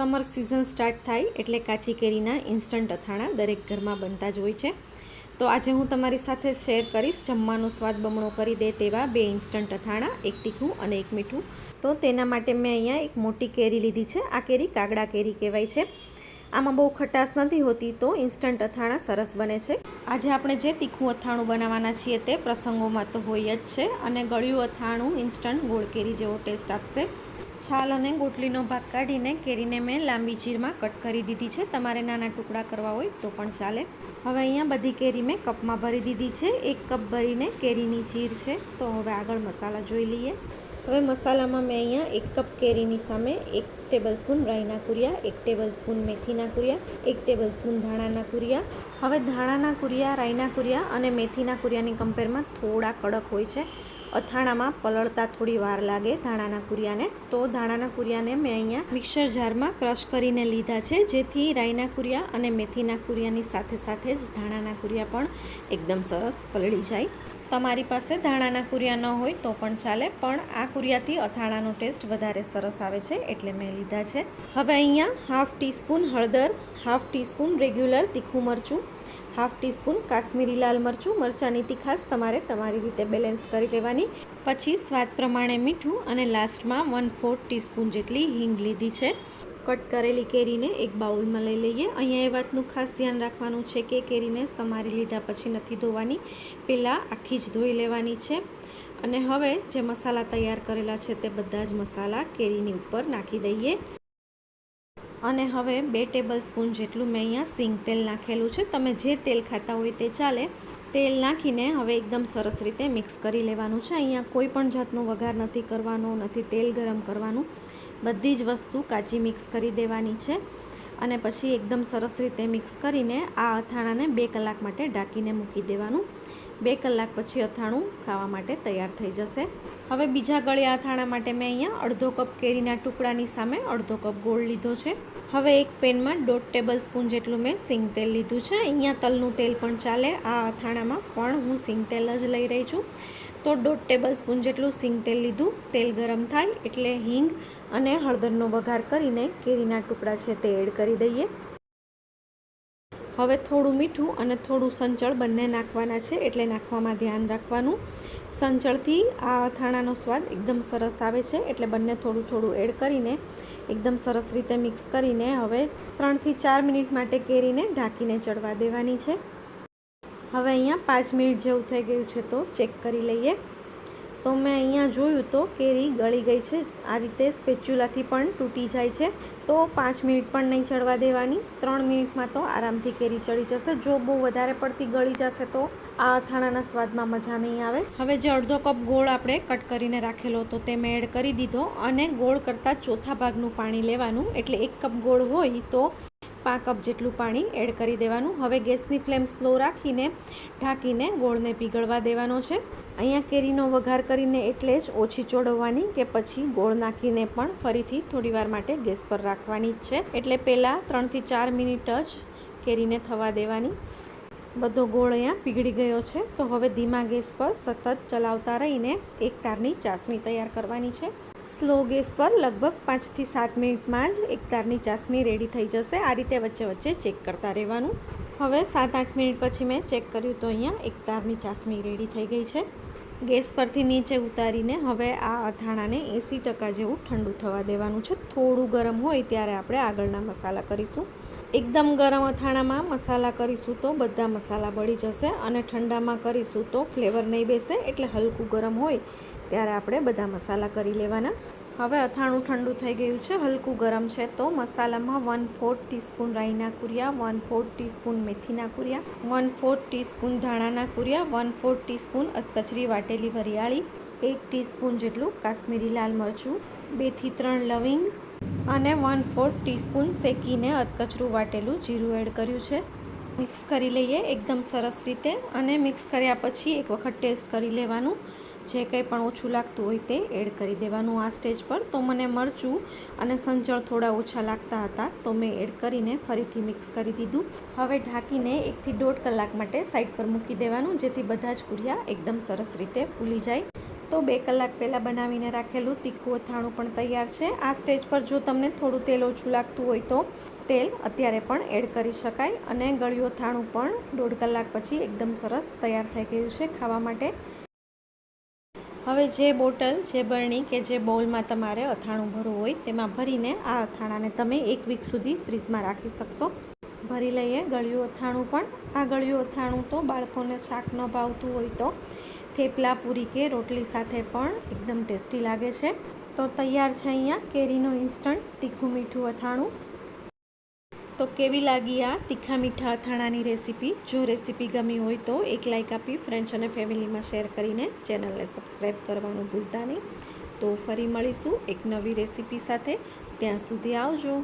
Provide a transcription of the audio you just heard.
Summer season start થાય એટલે કાચી કેરીના ઇન્સ્ટન્ટ અથાણા દરેક ઘરમાં બનતા જ હોય છે. તો આજે હું તમારી સાથે શેર કરીશ જમવાનો સ્વાદ બમણો કરી દે તેવા બે ઇન્સ્ટન્ટ અથાણા, એક તીખું અને એક મીઠું. તો તેના માટે મેં અહીંયા એક મોટી કેરી લીધી છે. આ કેરી કાગડા કેરી કહેવાય છે. આમાં બહુ ખટાશ નથી હોતી તો ઇન્સ્ટન્ટ અથાણા સરસ બને છે. આજે આપણે જે તીખું અથાણું બનાવવાના છીએ તે પ્રસંગોમાં તો હોય જ છે અને ગળ્યું અથાણું ઇન્સ્ટન્ટ ગોળ કેરી જેવો ટેસ્ટ આપશે. છાલ અને ગોટલીનો ભાગ કાઢીને કેરીને મેં લાંબી ચીરમાં કટ કરી દીધી છે. તમારે નાના ટુકડા કરવા હોય તો પણ ચાલે. હવે અહીંયા બધી કેરી મેં કપમાં ભરી દીધી છે. એક કપ ભરીને કેરીની ચીર છે. તો હવે આગળ મસાલા જોઈ લઈએ. હવે મસાલામાં મેં અહીંયા એક કપ કેરીની સામે એક ટેબલસ્પૂન રાઈના કુરિયા, એક ટેબલસ્પૂન મેથીના કુરિયા, એક ટેબલસ્પૂન ધાણાના કુરિયા. હવે ધાણાના કુરિયા, રાઈના કુરિયા અને મેથીના કુરિયાની કમ્પેરમાં થોડા કડક હોય છે. અથાણામાં પલળતા થોડી વાર લાગે ધાણાના કુરિયાને. તો ધાણાના કુરિયાને મેં અહીંયા મિક્સર જારમાં ક્રશ કરીને લીધા છે. જેથી રાઈના કુરિયા અને મેથીના કુરિયાની સાથે સાથે જ ધાણાના કુરિયા પણ એકદમ સરસ પલળી જાય. તમારી પાસે ધાણાના કુરિયા ન હોય તો પણ ચાલે, પણ આ કુરિયાથી અથાણાનો ટેસ્ટ વધારે સરસ આવે છે એટલે મેં લીધા છે. હવે અહીંયા હાફ ટીસ્પૂન હળદર, હાફ ટીસ્પૂન રેગ્યુલર તીખું મરચું હાફ ટીસ્પૂન કાશ્મીરી લાલ મરચું, મરચાંની તીખાસ તમારે તમારી રીતે બેલેન્સ કરી લેવાની. પછી સ્વાદ પ્રમાણે મીઠું અને લાસ્ટમાં વન ફોર્થ ટીસ્પૂન જેટલી હિંગ લીધી છે. કટ કરેલી કેરીને એક બાઉલમાં લઈ લઈએ. અહીંયા એ વાતનું ખાસ ધ્યાન રાખવાનું છે કે કેરીને સમારી લીધા પછી નથી ધોવાની. પહેલાં આખી જ ધોઈ લેવાની છે. અને હવે જે મસાલા તૈયાર કરેલા છે તે બધા જ મસાલા કેરીની ઉપર નાખી દઈએ. અને હવે બે ટેબલ સ્પૂન જેટલું મેં અહીંયા સિંગ તેલ નાખેલું છે. તમે જે તેલ ખાતા હોય તે ચાલે. તેલ નાખીને હવે એકદમ સરસ રીતે મિક્સ કરી લેવાનું છે. અહીંયા કોઈ પણ જાતનો વઘાર નથી કરવાનો, નથી તેલ ગરમ કરવાનું. બધી જ વસ્તુ કાચી મિક્સ કરી દેવાની છે અને પછી એકદમ સરસ રીતે મિક્સ કરીને આ અથાણાને બે કલાક માટે ઢાંકીને મૂકી દેવાનું. બે કલાક પછી અથાણું ખાવા માટે તૈયાર થઈ જશે. હવે બીજા ગળ્યા અથાણા માટે મેં અહીંયા અડધો કપ કેરીના ટુકડાની સામે અડધો કપ ગોળ લીધો છે. હવે એક પેનમાં દોઢ ટેબલ સ્પૂન જેટલું મેં સિંગ તેલ લીધું છે. અહીંયા તલનું તેલ પણ ચાલે, આ અથાણામાં પણ હું સિંગ તેલ જ લઈ રહી છું. તો દોઢ ટેબલ સ્પૂન જેટલું સિંગ તેલ લીધું. તેલ ગરમ થાય એટલે હિંગ અને હળદરનો વઘાર કરીને કેરીના ટુકડા છે તે એડ કરી દઈએ. હવે થોડું મીઠું અને થોડું સંચળ બંને નાખવાના છે એટલે નાખવામાં ધ્યાન રાખવાનું. સંચળથી આ અથાણાનો સ્વાદ એકદમ સરસ આવે છે એટલે બંને થોડું થોડું એડ કરીને એકદમ સરસ રીતે મિક્સ કરીને હવે ત્રણથી ચાર મિનિટ માટે કેરીને ઢાંકીને ચડવા દેવાની છે. હવે અહીંયા પાંચ મિનિટ જેવું થઈ ગયું છે તો ચેક કરી લઈએ. તો મેં અહીંયા જોયું તો કેરી ગળી ગઈ છે. આ રીતે સ્પેચ્યુલાથી પણ તૂટી જાય છે. તો પાંચ મિનિટ પણ નહીં ચડવા દેવાની. ત્રણ મિનિટમાં તો આરામથી કેરી ચડી જશે. જો બહુ વધારે પડતી ગળી જશે તો આ અથાણાના સ્વાદમાં મજા નહીં આવે. હવે જે અડધો કપ ગોળ આપણે કટ કરીને રાખેલો હતો તે મેં એડ કરી દીધો અને ગોળ કરતાં ચોથા ભાગનું પાણી લેવાનું. એટલે એક કપ ગોળ હોય તો પાંચ કપ જેટલું પાણી એડ કરી દેવાનું. હવે ગેસની ફ્લેમ સ્લો રાખીને, ઢાંકીને ગોળને પીગળવા દેવાનો છે. અહીંયા કેરીનો વઘાર કરીને એટલે જ ઓછી ચોડવવાની કે પછી ગોળ નાખીને પણ ફરીથી થોડીવાર માટે ગેસ પર રાખવાની જ છે. એટલે પહેલાં ત્રણથી ચાર મિનિટ જ કેરીને થવા દેવાની. બધો ગોળ અહીંયા પીગળી ગયો છે. તો હવે ધીમા ગેસ પર સતત ચલાવતા રહીને એક તારની ચાસણી તૈયાર કરવાની છે. સ્લો ગેસ પર લગભગ પાંચથી સાત મિનિટમાં જ એક તારની ચાસણી રેડી થઈ જશે. આ રીતે વચ્ચે વચ્ચે ચેક કરતા રહેવાનું. હવે સાત આઠ મિનિટ પછી મેં ચેક કર્યું તો અહીંયા એક તારની ચાસણી રેડી થઈ ગઈ છે. ગેસ પરથી નીચે ઉતારીને હવે આ અથાણાને એંસી ટકા જેવું ઠંડુ થવા દેવાનું છે. થોડું ગરમ હોય ત્યારે આપણે આગળના મસાલા કરીશું. એકદમ ગરમ અથાણામાં મસાલા કરીશું તો બધા મસાલા બળી જશે અને ઠંડામાં કરીશું તો ફ્લેવર નહીં બેસે એટલે હલકું ગરમ હોય ત્યારે આપણે બધા મસાલા કરી લેવાના. હવે અથાણું ઠંડુ થઈ ગયું છે, હલકું ગરમ છે તો મસાલામાં વન ફોર્થ ટીસ્પૂન રાઈના કુરિયા વન ફોર્થ ટીસ્પૂન મેથીના કુરિયા વન ફોર્થ ટીસ્પૂન ધાણાના કુરિયા વન ફોર્થ ટીસ્પૂન કચરી વાટેલી વરિયાળી, એક ટીસ્પૂન જેટલું કાશ્મીરી લાલ મરચું બેથી ત્રણ લવિંગ અને વન ફોર્થ ટીસ્પૂન શેકીને અધકચરું વાટેલું જીરું એડ કર્યું છે. મિક્સ કરી લઈએ એકદમ સરસ રીતે અને મિક્સ કર્યા પછી એક વખત ટેસ્ટ કરી લેવાનું. જે કંઈ પણ ઓછું લાગતું હોય તે એડ કરી દેવાનું આ સ્ટેજ પર. તો મને મરચું અને સંચળ થોડા ઓછા લાગતા હતા તો મેં એડ કરીને ફરીથી મિક્સ કરી દીધું. હવે ઢાંકીને એકથી દોઢ કલાક માટે સાઈડ પર મૂકી દેવાનું જેથી બધા જ પૂરિયા એકદમ સરસ રીતે ફૂલી જાય. તો બે કલાક પહેલાં બનાવીને રાખેલું તીખું અથાણું પણ તૈયાર છે. આ સ્ટેજ પર જો તમને થોડું તેલ ઓછું લાગતું હોય તો તેલ અત્યારે પણ એડ કરી શકાય અને ગળ્યું અથાણું પણ દોઢ કલાક પછી એકદમ સરસ તૈયાર થઈ ગયું છે ખાવા માટે. હવે જે બોટલ, જે બરણી કે જે બોલમાં તમારે અથાણું ભરવું હોય તેમાં ભરીને આ અથાણાને તમે એક વીક સુધી ફ્રીજમાં રાખી શકશો. ભરી લઈએ ગળ્યું અથાણું પણ. આ ગળ્યું અથાણું તો બાળકોને શાક ન ભાવતું હોય તો થેપલા પૂરી કે રોટલી સાથે પણ એકદમ ટેસ્ટી લાગે છે. તો તૈયાર છે અહીંયા કેરીનું ઇન્સ્ટન્ટ, તીખું મીઠું અથાણું. તો કેવી લાગી આ તીખા મીઠા અથાણાની રેસીપી? જો રેસીપી ગમી હોય તો એક લાઇક આપી, ફ્રેન્ડ્સ અને ફેમિલીમાં શેર કરીને ચેનલને સબસ્ક્રાઈબ કરવાનું ભૂલતા નહીં. તો ફરી મળીશું એક નવી રેસીપી સાથે. ત્યાં સુધી આવજો.